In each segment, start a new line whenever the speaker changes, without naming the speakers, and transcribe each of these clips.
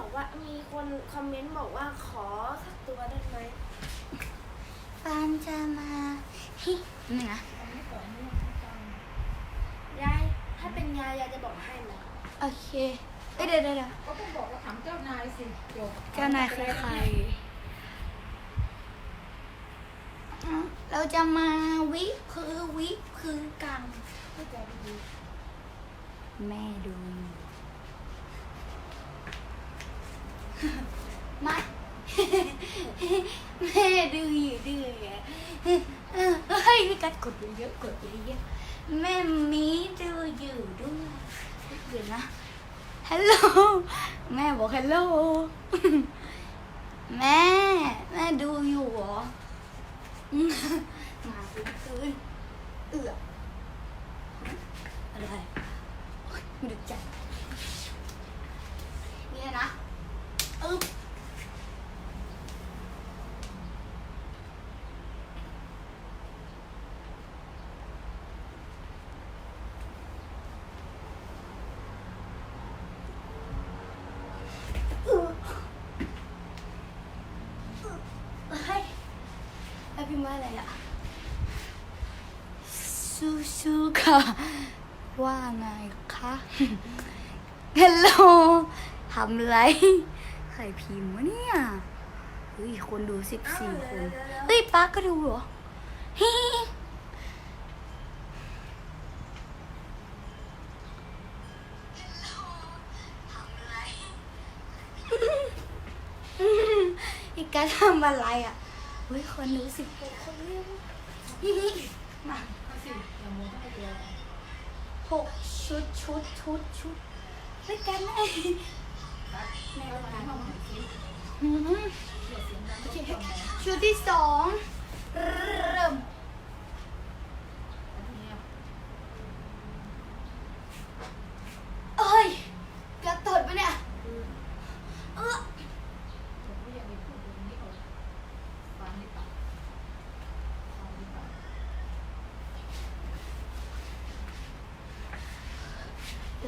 บอกว่ามีคนคอมเมนต์บอกว่าขอสักตัวได้ไหม
ฟานจะมาฮินี่นะ
ยายถ้าเป็นยายยายจะบอกให้ไหม
โอเคเอ้ยเดี๋ยวเดี๋ยวเดี๋ยว
ก็ต้องบอกว่าถามเจ้านายสิจบ
เจ้านายคือใครอะเราจะมาวิคือวิคือกัน
เข้าใจดี
แม่ดูอยู่ มาแม่ดูอยู่ด้วยอะเฮ้ยพี่กัดกดเยอะๆกดเยอะๆแม่มีดูอยู่ด้วยเดี๋ยวนะฮัลโหลแม่บอกฮัลโหลแม่ แม่ดูอยู่เหรอ มาคืนคืนเอืออะไรโอ๊ยไม่ดูใจนี่นะ อึ๊บอึ๊บเฮ้ยไอพิมพ์ว่าอะไรอะสู้สู้ค่ะ ว่าไงคะ ฮัลโหลทำไร รพิมพ์วะเนี่ยเฮ้ยคนดูสิบสี่คนเฮ้ยป้าก็ดูเหรอฮิอีกาทำอะไรอะเฮ้ยคนดูสิบหกคนเรียกมา
ๆเขาสิอย่าโมให้ตัว
หกชุดชุดชุดชุดด้วยกันไง
แม่ว่าห้องไหนสิ
หืม
เสียเสียงดังไม่ใช่ห้องไหน
ชุดที่สองเริ่มเอ้ยกระตดปะเนี่ยเออ
ผมก็ยังไม่พูดตรงนี้ออกฟังดีป่ะฟังดีป่ะ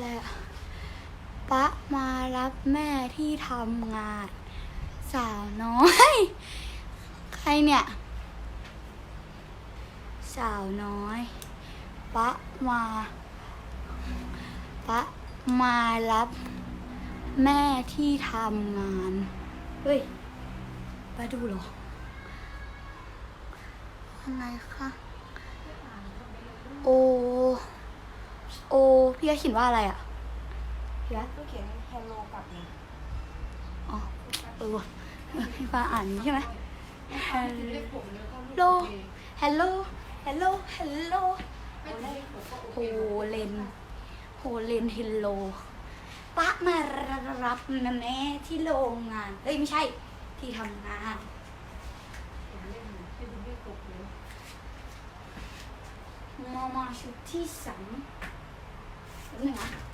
และ ปะมารับแม่ที่ทำงาน สาวน้อย ใครเนี่ย สาวน้อย ปะมา ปะมารับ แม่ที่ทำงาน เฮ้ยไปดูหรออะไรคะโอ โอ พี่ก็เขียนว่าอะไรอะ พี่ว่า
ก็เขียนเฮลโลกลับเนี่ย
อ๋อเออว่ะพี่ฟ้าอ่านใช่ไหม
ฟังถึงเลขหกแล้วก็
โลฮัลโหลฮัลโหลฮัลโหล
ไม่ถึงเลขหกก็โอ
โฮ
เค
เลนโฮเลนเฮลโลปะมารับนะแม่ที่โรงงาน เอ้ยไม่ใช่ที่ทำงาน
ถึงเลขหนึ่งให้ถึงเลขหกเลย
มอมาชุดที่สามหนึ่งนะนะก่อน
อืม